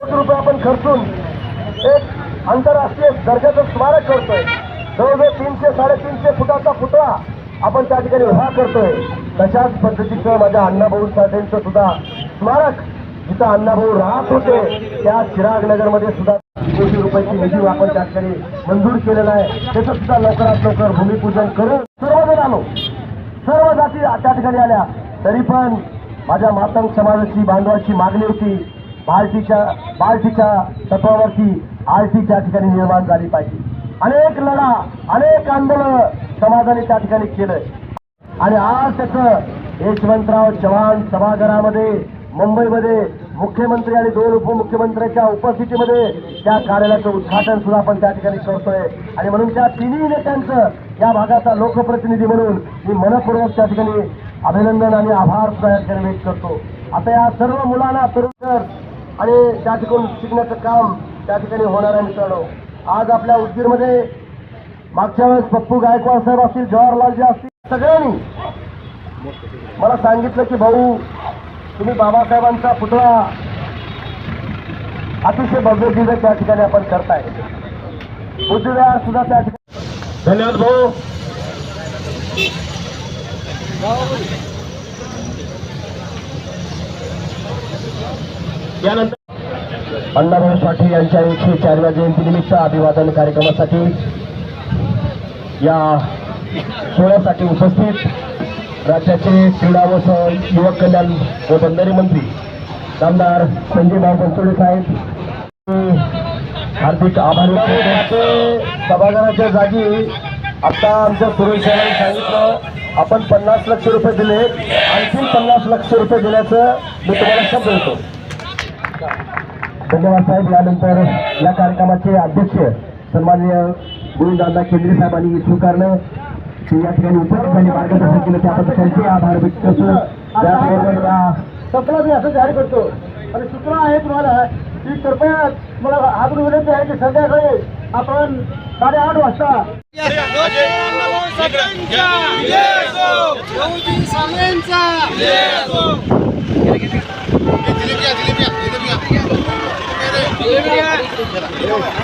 रुपये आपण खर्चून एक आंतरराष्ट्रीय दर्जाचं स्मारक करतोय. जवळजवळ तीनशे साडेतीनशे फुटाचा पुतळा आपण त्या ठिकाणी उभा करतोय. तशाच पद्धतीचं माझ्या अण्णाभाऊ साठेंचं सुद्धा स्मारक जिथं अण्णाभाऊ राहत होते त्या चिराग नगरमध्ये सुद्धा कोटी रुपयाची निधी आपण त्या ठिकाणी मंजूर केलेला आहे. त्याचं सुद्धा लवकरात लवकर भूमिपूजन करून सर्वजण आलो. सर्व जाती त्या ठिकाणी आल्या. तरी पण माझ्या मातंग समाजाची बांधवाची मागणी होती. बालटीच्या बालटीच्या तत्वावरती आरटी त्या ठिकाणी निर्माण झाली पाहिजे. अनेक लढा अनेक आंदोलन समाजाने त्या ठिकाणी केलं आणि आज त्याचं यशवंतराव चव्हाण सभागृहामध्ये मुंबईमध्ये मुख्यमंत्री आणि दोन उपमुख्यमंत्र्यांच्या उपस्थितीमध्ये त्या कार्यालयाचं उद्घाटन सुद्धा आपण त्या ठिकाणी करतोय. आणि म्हणून त्या तिन्ही नेत्यांचं या भागाचा लोकप्रतिनिधी म्हणून मी मनपूर्वक त्या ठिकाणी अभिनंदन आणि आभार सुद्धा या ठिकाणी व्यक्त करतो. आता या सर्व मुलांना तरुण आणि त्या ठिकाणी शिकण्याचं काम त्या ठिकाणी होणार आहे मित्रांनो. आज आपल्या उदगीरमध्ये मागच्या वेळेस पप्पू गायकवाड साहेब असतील जवाहरलालजी असतील सगळ्यांनी मला सांगितलं की भाऊ तुम्ही बाबासाहेबांचा पुतळा अतिशय भव्य त्या ठिकाणी आपण करताय. बुद्धिदार सुद्धा त्या ठिकाणी धन्यवाद भाऊ. यानंतर अण्णाभाऊ साठे यांच्या एकशे चारव्या जयंतीनिमित्त अभिवादन कार्यक्रमासाठी या सोहळ्यासाठी उपस्थित राज्याचे क्रीडा व युवक कल्याण व बंदरे मंत्री आमदार संजयभाऊ बनसोडे साहेब. हार्दिक आभारी व्यक्त सभागृहाच्या जागी आता आमच्या सुरेश साहेबांनी सांगितलं आपण पन्नास लक्ष रुपये दिले आणखी पन्नास लक्ष रुपये दिल्याचं मी तुम्हाला शब्द देतो. धन्यवाद साहेब. यानंतर या कार्यक्रमाचे अध्यक्ष सन्माननीय गोविंदांना केंद्रीय साहेबांनी स्वीकारलं की या ठिकाणी उपस्थित झाले. मार्गदर्शन केलं. त्याबद्दल त्यांचे आभार व्यक्त करतो त्याचबरोबर मी असं जाहीर करतो. आणि सूचना आहे तुम्हाला की कृपया मला आग्रह विनंती आहे की संध्याकाळी आपण साडेआठ वाजता सांगायचा ভালো